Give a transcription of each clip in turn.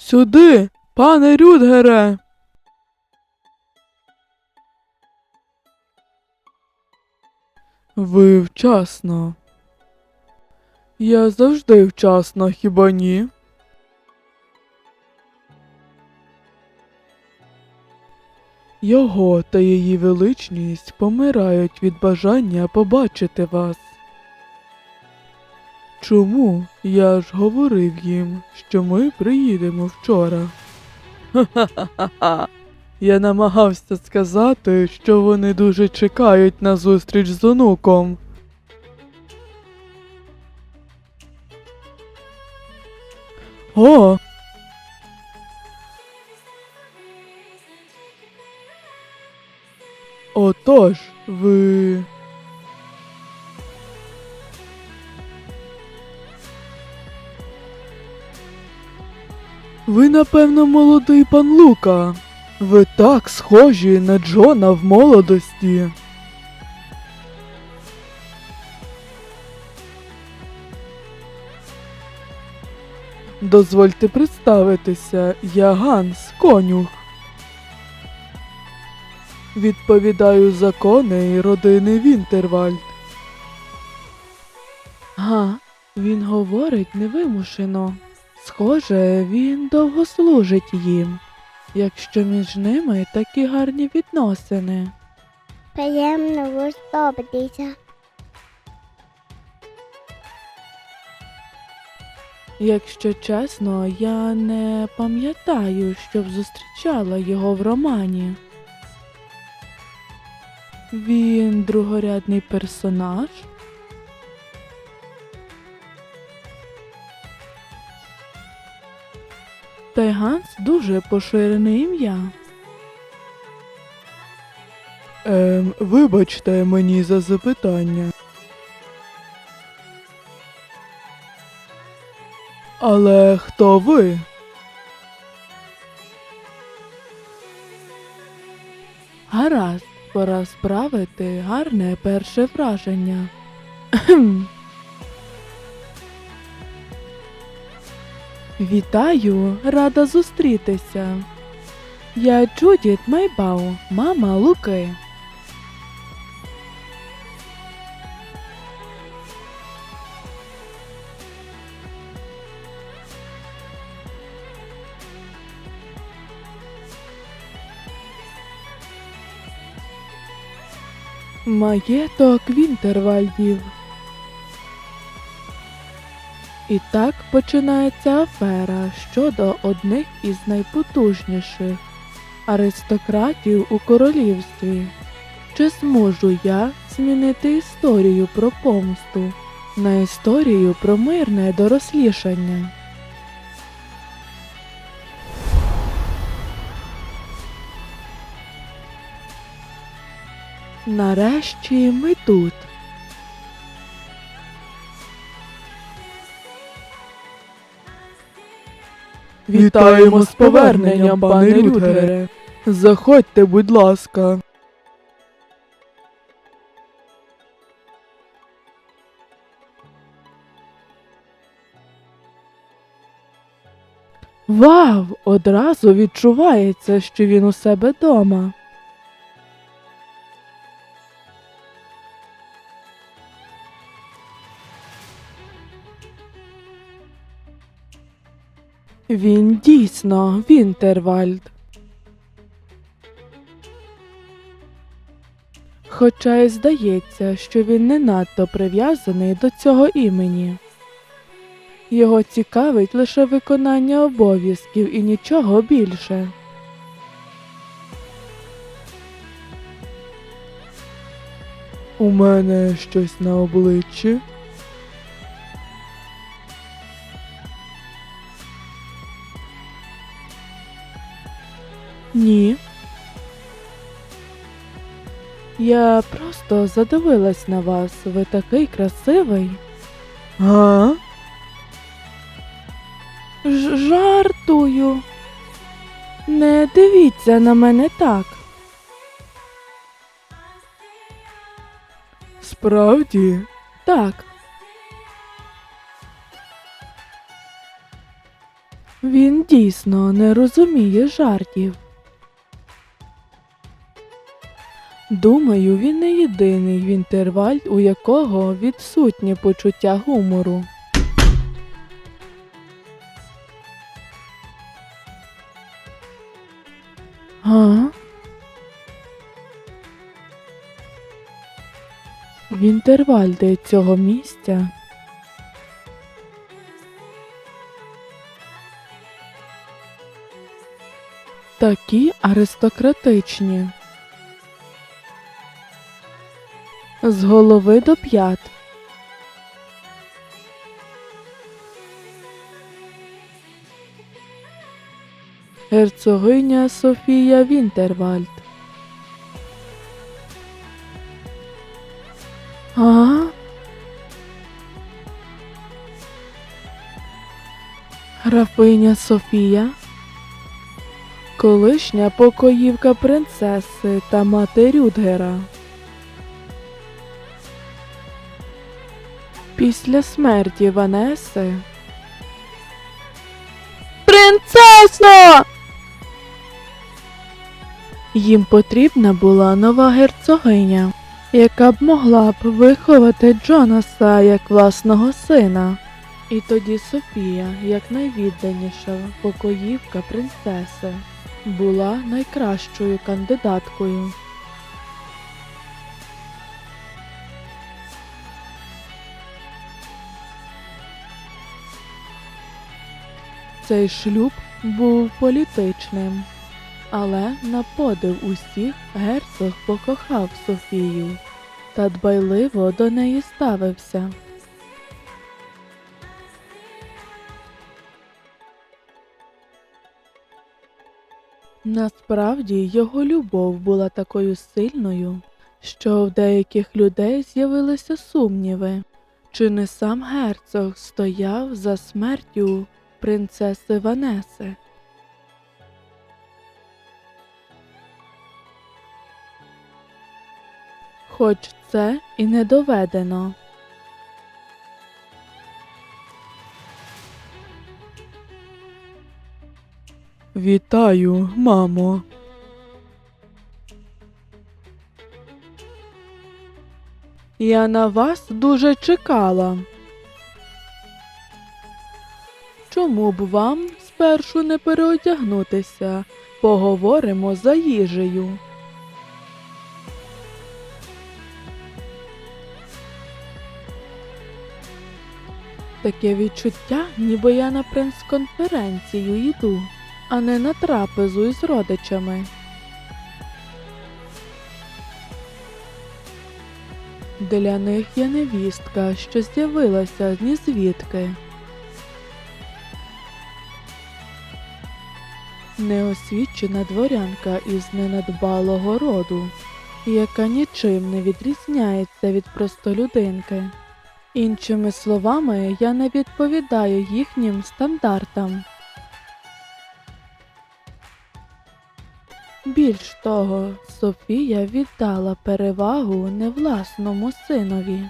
Сюди, пане Рюдгере. Ви вчасно. Я завжди вчасно, хіба ні? Його та її величність помирають від бажання побачити вас. Чому? Я ж говорив їм, що ми приїдемо вчора. Ха-ха-ха-ха. Я намагався сказати, що вони дуже чекають на зустріч з онуком. О! Отож, ви. Ви, напевно, молодий пан Лука. Ви так схожі на Джона в молодості. Дозвольте представитися, я Ганс Конюх. Відповідаю за коней родини Вінтервальд. Га, він говорить невимушено. Схоже, він довго служить їм, якщо між ними такі гарні відносини. Приємно розподобатися. Якщо чесно, я не пам'ятаю, щоб зустрічала його в романі. Він другорядний персонаж. Та й Ганс дуже поширене ім'я. Ем, вибачте мені за запитання. Але хто ви? Гаразд, пора справити гарне перше враження. Вітаю, рада зустрітися. Я Джудіт Майбау, мама Луки. Маєток Вінтервальдів. І так починається афера щодо одних із найпотужніших аристократів у королівстві. Чи зможу я змінити історію про помсту на історію про мирне дорослішання? Нарешті ми тут. Вітаємо з поверненням, пане Рютгере. Заходьте, будь ласка. Вау! Одразу відчувається, що він у себе дома. Він дійсно Вінтервальд. Хоча й здається, що він не надто прив'язаний до цього імені. Його цікавить лише виконання обов'язків і нічого більше. У мене щось на обличчі. Ні. Я просто задивилась на вас. Ви такий красивий. А? Ж жартую. Не дивіться на мене так. Справді? Так. Він дійсно не розуміє жартів. Думаю, він не єдиний Вінтервальд, у якого відсутнє почуття гумору. А? Вінтервальди цього місця. Такі аристократичні. З голови до п'ят. Герцогиня Софія Вінтервальд. А? Графиня Софія? Колишня покоївка принцеси та мати Рюдгера. Після смерті Ванеси. Принцесо! Їм потрібна була нова герцогиня, яка б могла б виховати Джонаса як власного сина. І тоді Софія, як найвідданіша покоївка принцеси, була найкращою кандидаткою. Цей шлюб був політичним, але на подив усіх герцог покохав Софію та дбайливо до неї ставився. Насправді його любов була такою сильною, що в деяких людей з'явилися сумніви, чи не сам герцог стояв за смертю принцеси Ванеси. Хоч це і не доведено. Вітаю, мамо. Я на вас дуже чекала. Чому б вам спершу не переодягнутися? Поговоримо за їжею. Таке відчуття, ніби я на прес-конференцію йду, а не на трапезу із родичами. Для них я невістка, що з'явилася ні звідки. Неосвічена дворянка із ненадбалого роду, яка нічим не відрізняється від простолюдинки. Іншими словами, я не відповідаю їхнім стандартам. Більш того, Софія віддала перевагу не власному синові,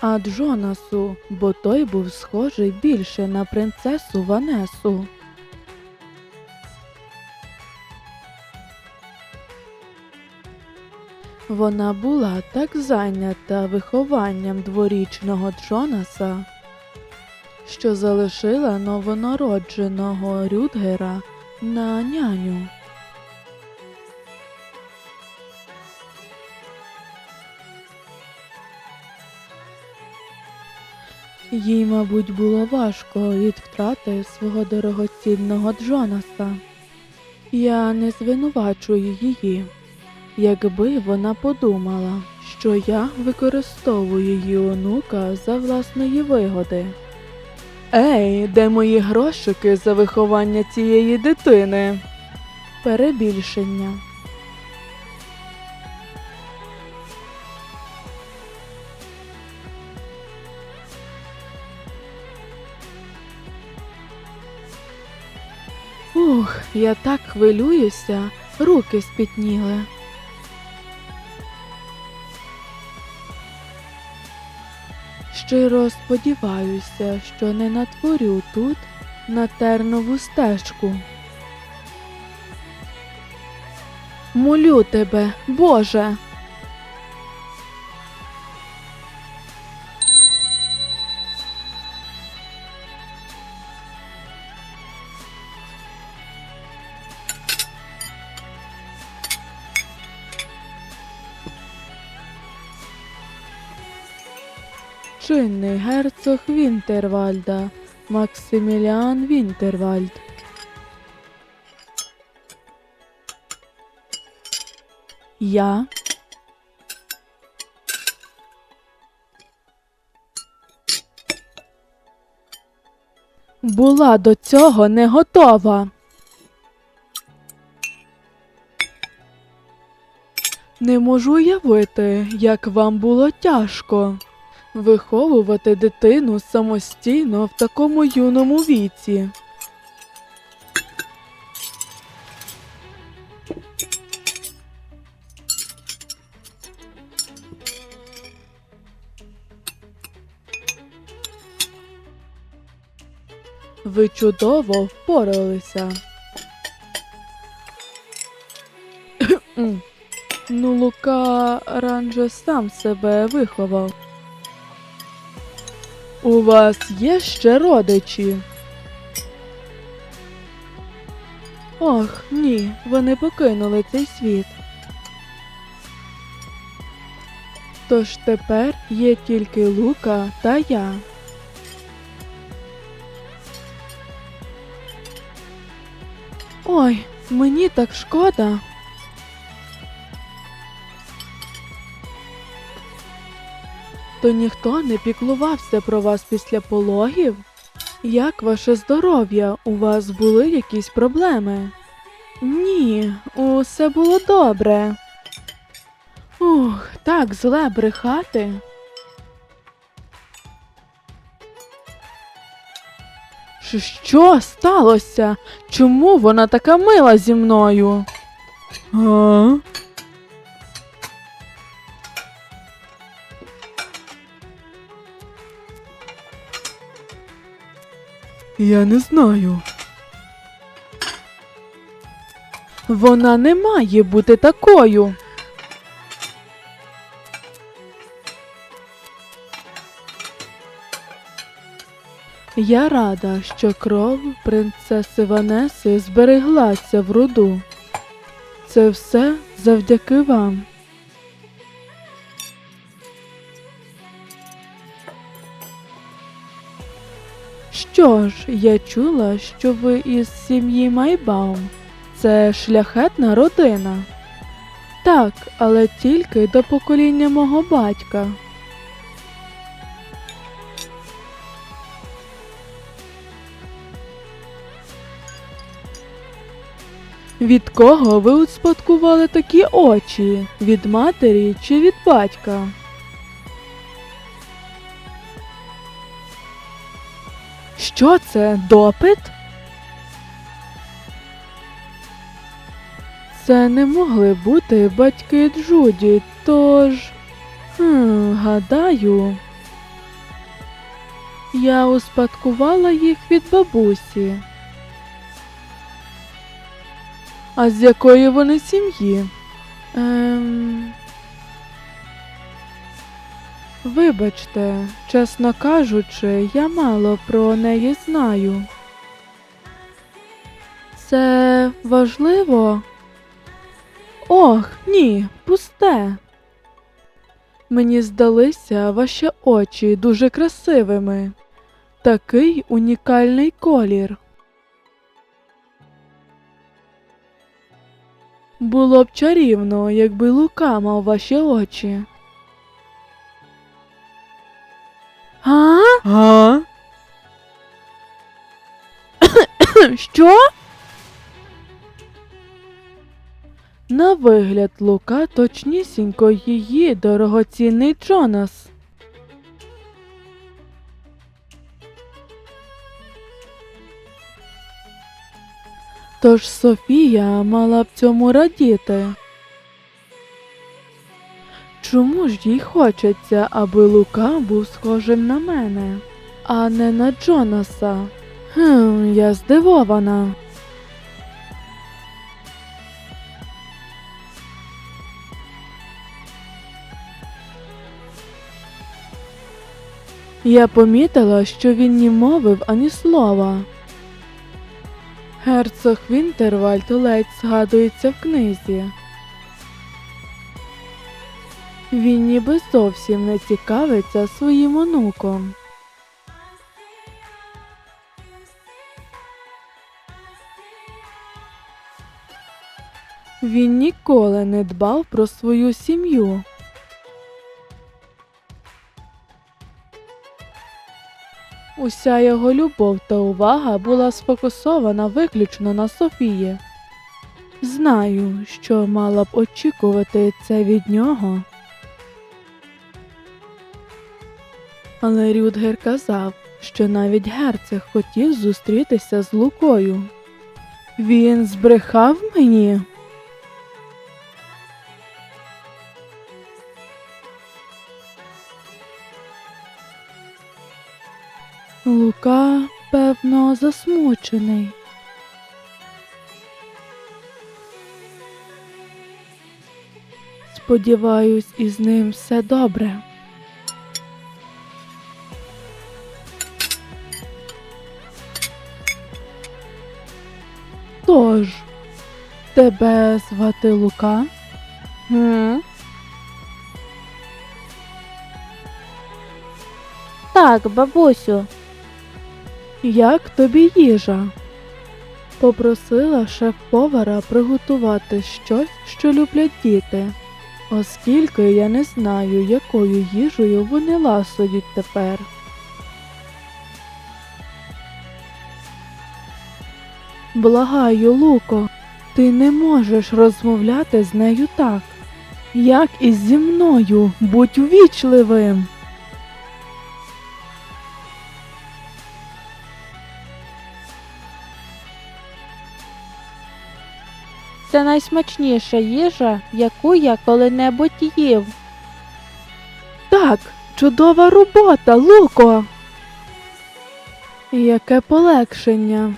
а Джонасу, бо той був схожий більше на принцесу Ванесу. Вона була так зайнята вихованням дворічного Джонаса, що залишила новонародженого Рюдгера на няню. Їй, мабуть, було важко від втрати свого дорогоцінного Джонаса. Я не звинувачую її. Якби вона подумала, що я використовую її онука за власної вигоди. Ей, де мої грошики за виховання цієї дитини? Перебільшення. Ух, я так хвилююся, руки спітніли. Щиро сподіваюся, що не натворю тут на тернову стежку. Молю тебе, Боже. Чинний герцог Вінтервальда Максиміліан Вінтервальд. Я. Була до цього не готова. Не можу уявити, як вам було тяжко виховувати дитину самостійно в такому юному віці. Ви чудово впоралися. ну, Лука ранже сам себе виховав. У вас є ще родичі? Ох, ні, вони покинули цей світ. Тож тепер є тільки Лука та я. Ой, мені так шкода. То ніхто не піклувався про вас після пологів? Як ваше здоров'я? У вас були якісь проблеми? Ні, усе було добре. Ух, так зле брехати. Що сталося? Чому вона така мила зі мною? А? Я не знаю. Вона не має бути такою. Я рада, що кров принцеси Ванеси збереглася в роду. Це все завдяки вам. Що ж, я чула, що ви із сім'ї Майбаум. Це шляхетна родина. Так, але тільки до покоління мого батька. Від кого ви успадкували такі очі? Від матері чи від батька? Що це? Допит? Це не могли бути батьки Джуді, тож. Хм, гадаю. Я успадкувала їх від бабусі. А з якої вони сім'ї? Ем... Вибачте, чесно кажучи, я мало про неї знаю. Це важливо? Ох, ні, пусте. Мені здалися ваші очі дуже красивими. Такий унікальний колір. Було б чарівно, якби Лука мав ваші очі. А? А? Що? На вигляд Лука точнісінько її дорогоцінний Джонас. Тож Софія мала б цьому радіти. Чому ж їй хочеться, аби Лука був схожим на мене, а не на Джонаса? Хм, я здивована. Я помітила, що він не мовив ані слова. Герцог Вінтервальд ледь згадується в книзі. Він ніби зовсім не цікавиться своїм онуком. Він ніколи не дбав про свою сім'ю. Уся його любов та увага була сфокусована виключно на Софії. Знаю, що мала б очікувати це від нього. Але Рюдгер казав, що навіть герцог хотів зустрітися з Лукою. Він збрехав мені. Лука, певно, засмучений. Сподіваюсь, із ним все добре. Тож, тебе звати Лука? Гм. Так, бабусю. Як тобі їжа? Попросила шеф-повара приготувати щось, що люблять діти, оскільки я не знаю, якою їжею вони ласують тепер. Благаю, Луко, ти не можеш розмовляти з нею так. Як і зі мною, будь увічливим. Це найсмачніша їжа, яку я коли-небудь їв. Так, чудова робота, Луко. Яке полегшення.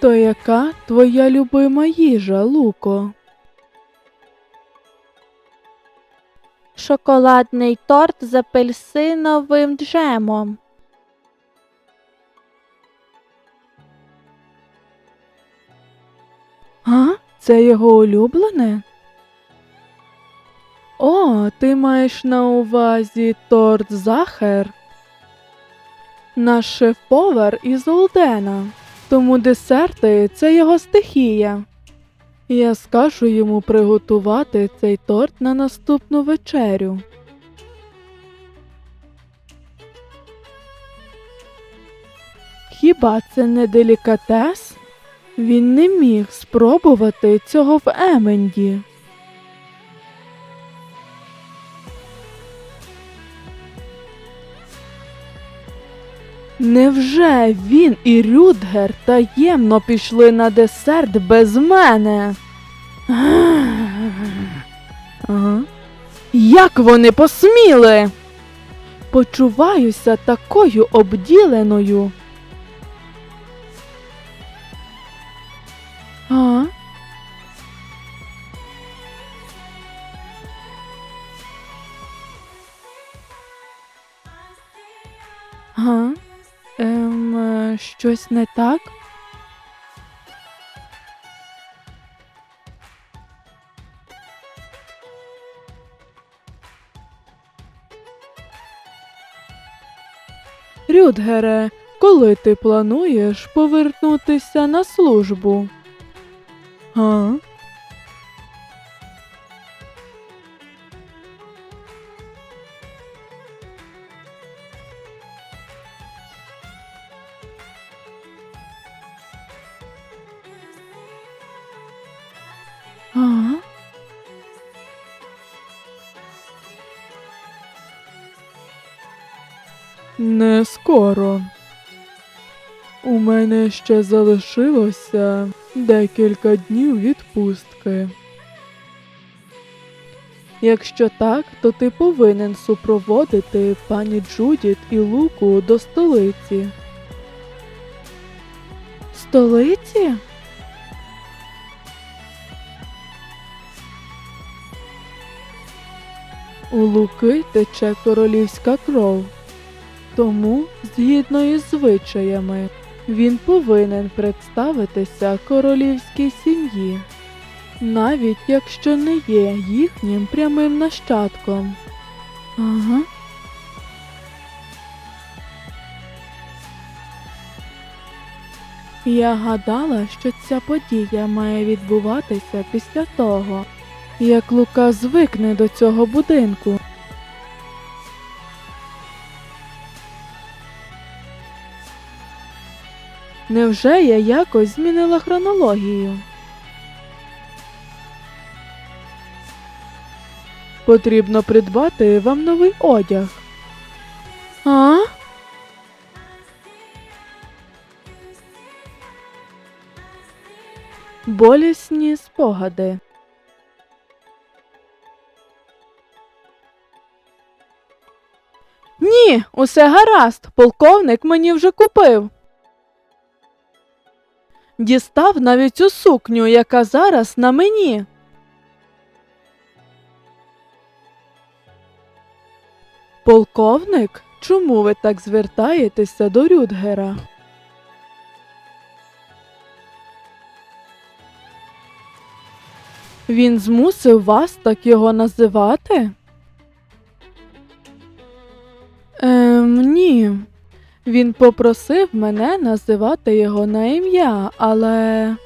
То яка твоя любима їжа, Луко? Шоколадний торт з апельсиновим джемом. А? Це його улюблене? О, ти маєш на увазі торт Захер? Наш шеф-повар із Олдена, тому десерти це його стихія. Я скажу йому приготувати цей торт на наступну вечерю. Хіба це не делікатес? Він не міг спробувати цього в Еменді. Невже він і Рюдгер таємно пішли на десерт без мене? Ага. Як вони посміли? Почуваюся такою обділеною. А? Га? Ем, е, щось не так? Рюдгере, коли ти плануєш повернутися на службу? А? Ще залишилося декілька днів відпустки. Якщо так, то ти повинен супроводити пані Джудіт і Луку до столиці. Столиці? У Луки тече королівська кров. Тому, згідно із звичаями, він повинен представитися королівській сім'ї, навіть якщо не є їхнім прямим нащадком. Ага. Я гадала, що ця подія має відбуватися після того, як Лука звикне до цього будинку. Невже я якось змінила хронологію? Потрібно придбати вам новий одяг. А? Болісні спогади. Ні, усе гаразд. Полковник мені вже купив. Дістав навіть цю сукню, яка зараз на мені. Полковник, чому ви так звертаєтеся до Рюдгера? Він змусив вас так його називати? Він попросив мене називати його на ім'я, але.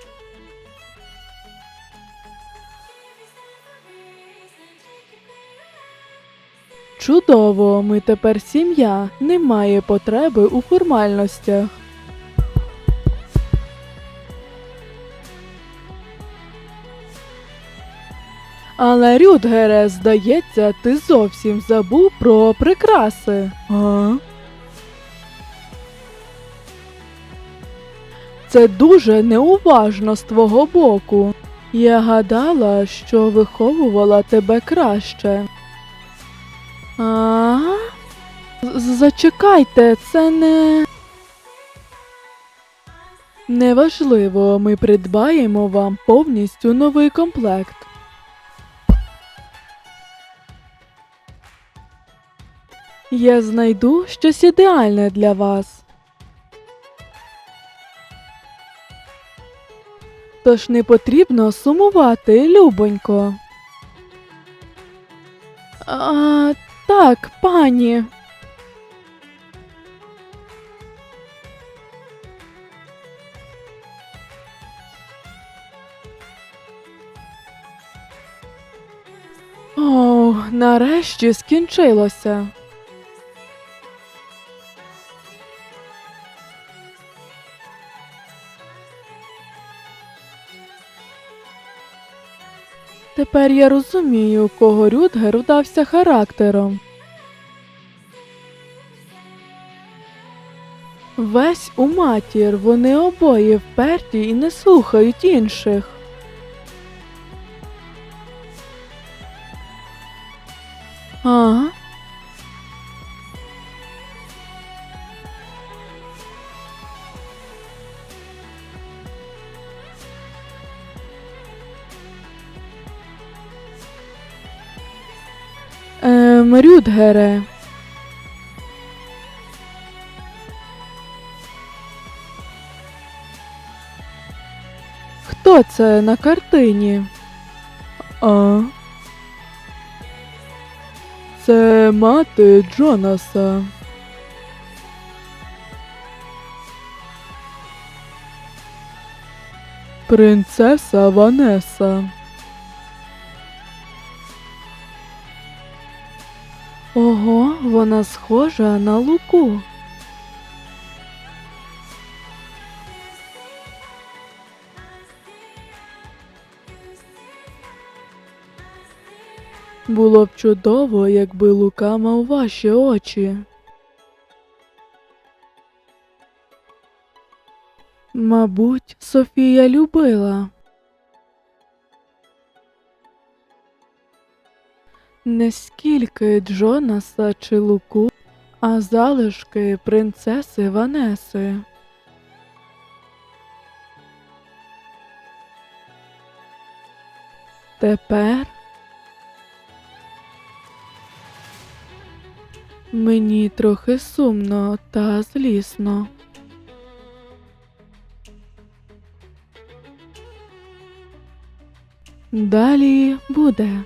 Чудово, ми тепер сім'я, немає потреби у формальностях. Але Рюдгере, здається, ти зовсім забув про прикраси. А? Це дуже неуважно з твого боку. Я гадала, що виховувала тебе краще. А? Зачекайте, це не. Неважливо, ми придбаємо вам повністю новий комплект. Я знайду щось ідеальне для вас. Тож не потрібно сумувати, любонько. А, так, пані. О, нарешті скінчилося. Тепер я розумію, кого Рюдгер удався характером. Весь у матір, вони обоє вперті і не слухають інших. Ем, Рюдгере. Хто це на картині? А. Це мати Джонаса. Принцеса Ванеса. Ого, вона схожа на луку. Було б чудово, якби Лука мав ваші очі. Мабуть, Софія любила. Не скільки Джонаса чи Луку, а залишки принцеси Ванеси. Тепер мені трохи сумно та злісно. Далі буде.